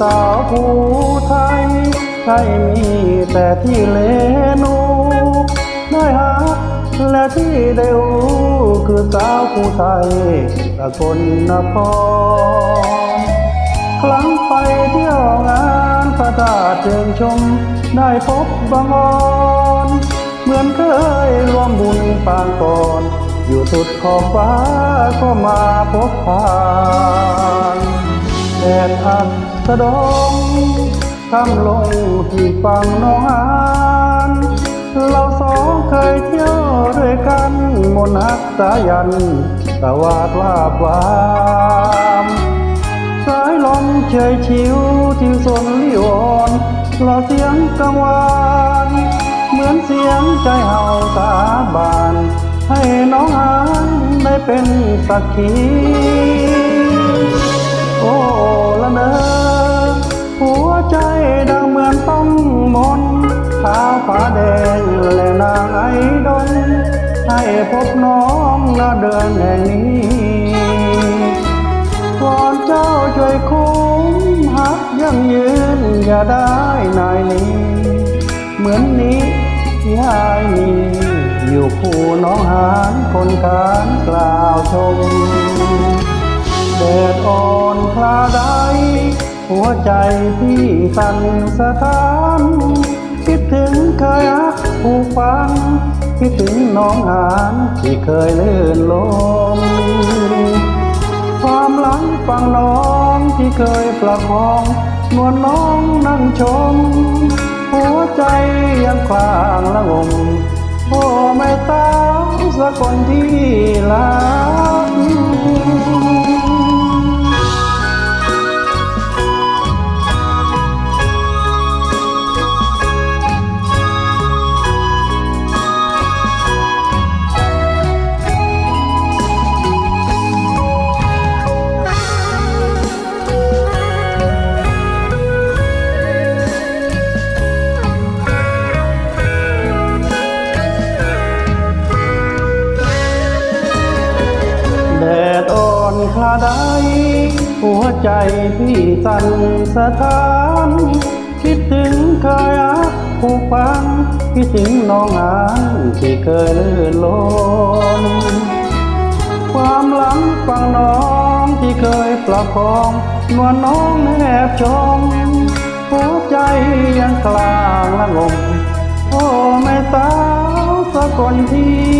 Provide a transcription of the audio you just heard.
สาวผู้ไทยใช่มีแต่ที่เลนูได้หาและที่ได้รู้คือสาวผู้ไทยตะกลนพรครั้งไปเที่ยวงานพระธาตุเชิงชมได้พบบางออนเหมือนเคยร่วมบุญปางก่อนอยู่สุดขอบฟ้าก็มาพบผ่าน แดดอับสะดงคำลงที่ฝั่งน้องหานเราสองเคยเที่ยวด้วยกันมนักสายันตะวาดลาบวามสายลมเฉยชิวที่สนลิวอนรอเสียงกังวานเหมือนเสียงใจเห่าสาบาน ให้น้องหานได้เป็นสักขีโอ้ ละเนอหัวใจดังเหมือนต้องมนขาวฟ้าแดงและนางไอดงให้พบน้องณเดือนแห่งนี้ก่อนเจ้าช่วยคุ้มหักยังยืนอย่าได้นายนี้ เหมือนนี้ยายมีอยู่คู่น้องหานคนการกล่าวชม แดดอ่อนคลาใด หัวใจพี่สั่นสะท้าน คิดถึงเคยรักผู้ฟัง คิดถึงน้องหานที่เคยเลื่นลมความหลังฟังน้องที่เคยประคองนวลน้องนั่งชม หัวใจยังกลางละงมโอ้ไม่ตาวสักคนที่รัก คลาใดหัวใจพี่สั่นสะท้าน คิดถึงเคยรักผู้ฟังคิดถึงน้องหานที่เคยลื่นลมความหลังฟังน้องที่เคยประคองนวลน้องแนบชมหัวใจยังกลางละงมโอ้แม่สาวสกลที่